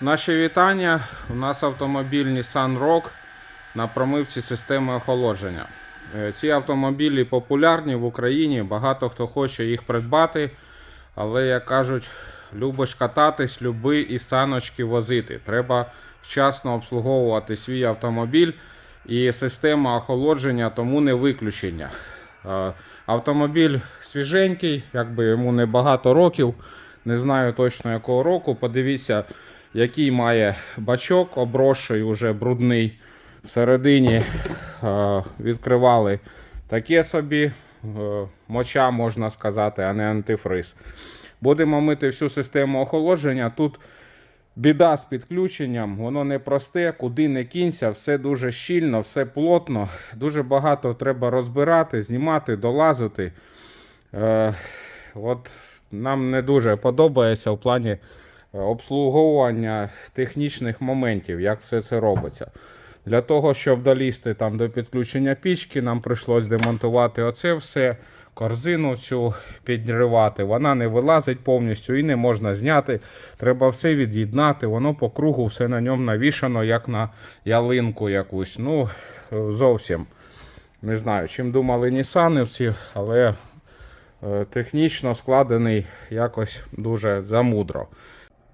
Наші вітання. У нас автомобіль Nissan Rogue на промивці системи охолодження. Е, Ці автомобілі популярні в Україні, багато хто хоче їх придбати, але, як кажуть, любиш кататись, люби і саночки возити. Треба вчасно обслуговувати свій автомобіль, і система охолодження тому не виключення. Е, Автомобіль свіженький, якби йому не багато років, не знаю точно якого року. Подивіться, який має бачок, обросший, уже брудний. Всередині е, відкривали таке собі е, моча, можна сказати, а не антифриз. Будемо мити всю систему охолодження. Тут біда з підключенням, воно не просте, куди не кінься, все дуже щільно, все плотно. Дуже багато треба розбирати, знімати, долазити. Е, от нам не дуже подобається в плані обслуговування технічних моментів, як все це робиться. Для того, щоб долізти там до підключення пічки, нам прийшлось демонтувати оце все, корзину цю підривати. Вона не вилазить повністю і не можна зняти. Треба все від'єднати, воно по кругу все на ньому навішано, як на ялинку якусь. Ну, зовсім не знаю, чим думали нісанівці, але е, технічно складений якось дуже замудро.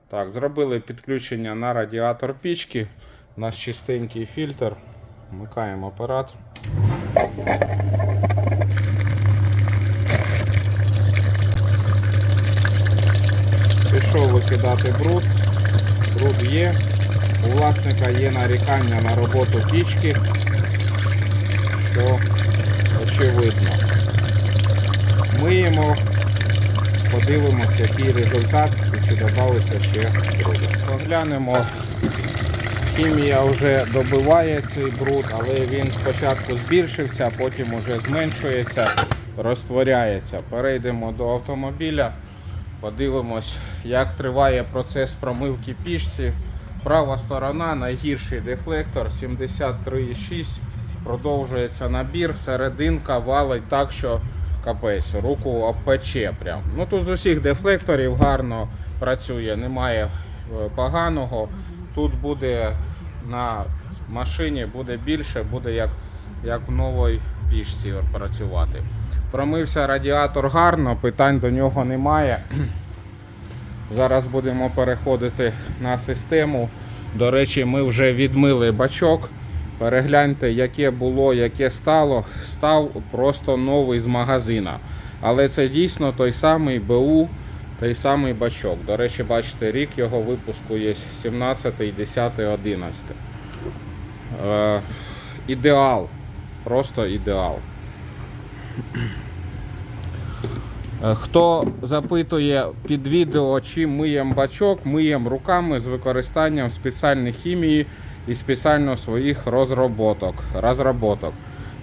Так, зробили підключення на радіатор пічки. У нас чистенький фільтр. Вмикаємо апарат. Пішов викидати бруд. Бруд є. У власника є нарікання на роботу пічки, що очевидно. Миємо, подивимося, який результат і чи додалося ще бруду. Поглянемо. Хімія вже добиває цей бруд, але він спочатку збільшився, потім вже зменшується, розтворяється. Перейдемо до автомобіля, подивимось, як триває процес промивки пічці. Права сторона, найгірший дефлектор 73,6. Продовжується набір, серединка валить так, що капець, руку обпече. Прям. Ну тут з усіх дефлекторів гарно працює, немає е, поганого. Тут буде на машині буде більше, буде як, як в новій пішці працювати. Промився радіатор гарно, питань до нього немає. Зараз будемо переходити на систему. До речі, ми вже відмили бачок. Перегляньте, яке було, яке стало. Став просто новий з магазина. Але це дійсно той самий БУ, той самий бачок. До речі, бачите, рік його випуску є 17, 10, 11. Е, ідеал. Просто ідеал. Е, Хто запитує під відео, чим миємо бачок, миємо руками з використанням спеціальної хімії і спеціально своїх розроботок. розроботок.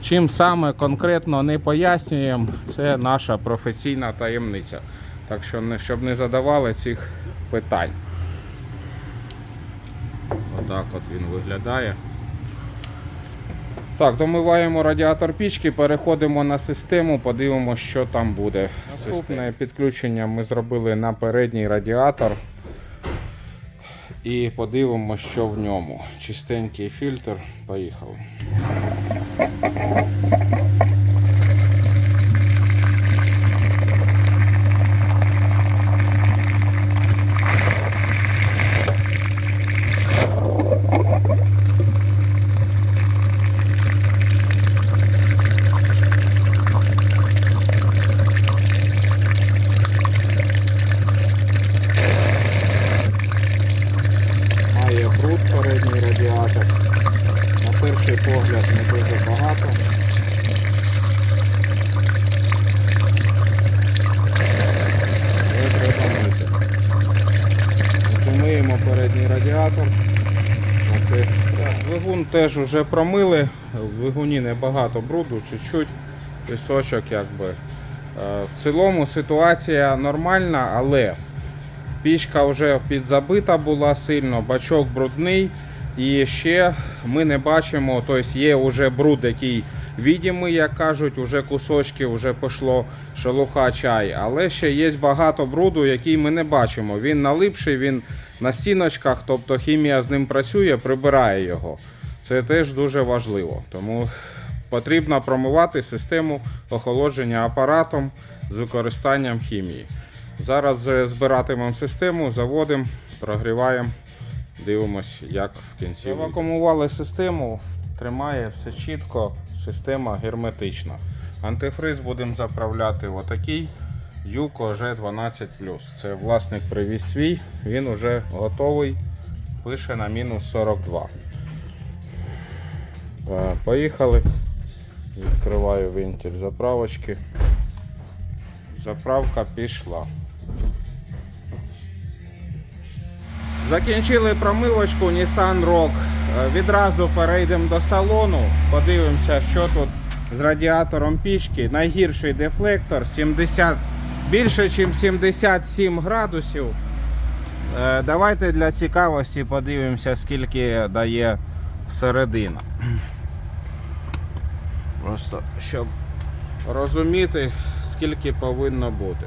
Чим саме конкретно не пояснюємо, це наша професійна таємниця. Так що, не- щоб не задавали цих питань. Отак от він виглядає. Так, домиваємо радіатор пічки, переходимо на систему, подивимося, що там буде. Наступне підключення ми зробили на передній радіатор. І подивимося, що в ньому. Чистенький фільтр. Поїхали. Має бруд передній радіатор. На перший погляд не дуже багато. Але треба мити. От Миємо передній радіатор. Оце. Так, Двигун теж вже промили. В двигуні небагато бруду, чуть-чуть, пісочок якби. Е, В цілому ситуація нормальна, але Пічка вже підзабита була сильно, бачок брудний. І ще ми не бачимо, тобто є вже бруд, який відімий, як кажуть, вже кусочки, вже пішло шелуха чай. Але ще є багато бруду, який ми не бачимо. Він налипший, він на стіночках, тобто хімія з ним працює, прибирає його. Це теж дуже важливо. Тому потрібно промивати систему охолодження апаратом з використанням хімії. Зараз збиратимемо систему, заводимо, прогріваємо, дивимось, як в кінці. Евакуумували систему, тримає все чітко, система герметична. Антифриз будемо заправляти отакий Юко G12. Це власник привіз свій, він вже готовий, пише на мінус 42. Е, Поїхали. Відкриваю вентиль заправочки. Заправка пішла. Закінчили промивочку Nissan Rogue. Е, Відразу перейдемо до салону. Подивимося, що тут з радіатором пічки. Найгірший дефлектор 70, більше, ніж 77 градусів. Е, Давайте для цікавості подивимося, скільки дає середина. Просто щоб розуміти, скільки повинно бути.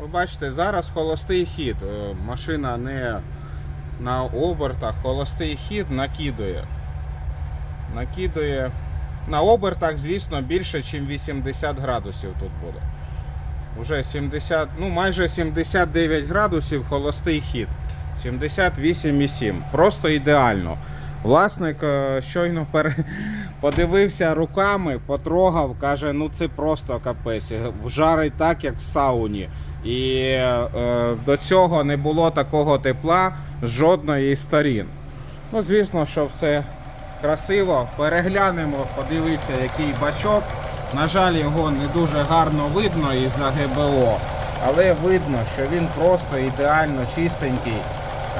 Ви бачите, зараз холостий хід. Е, Машина не на обертах, холостий хід накидує. Накидує. На обертах, звісно, більше, ніж 80 градусів тут буде. Уже 70, ну майже 79 градусів холостий хід. 78,7. Просто ідеально. Власник е, щойно подивився руками, потрогав, каже, ну це просто капець. Вжарить так, як в сауні. І е, до цього не було такого тепла з жодної сторін. Ну, звісно, що все красиво. Переглянемо, подивіться, який бачок. На жаль, його не дуже гарно видно із-за ГБО, але видно, що він просто ідеально чистенький.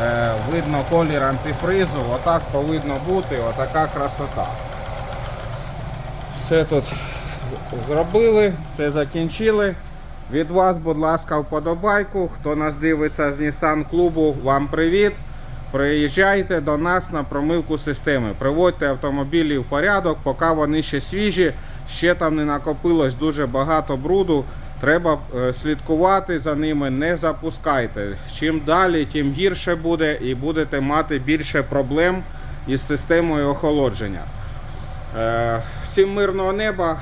Е, видно колір антифризу, отак повинно бути, отака красота. Все тут зробили, все закінчили. Від вас, будь ласка, вподобайку. Хто нас дивиться з Nissan клубу, вам привіт. Приїжджайте до нас на промивку системи. Приводьте автомобілі в порядок, поки вони ще свіжі, ще там не накопилось дуже багато бруду. Треба е, слідкувати за ними, не запускайте. Чим далі, тим гірше буде і будете мати більше проблем із системою охолодження. Е, Всім мирного неба,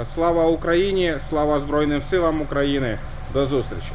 Е, слава Україні, слава Збройним силам України. До зустрічі!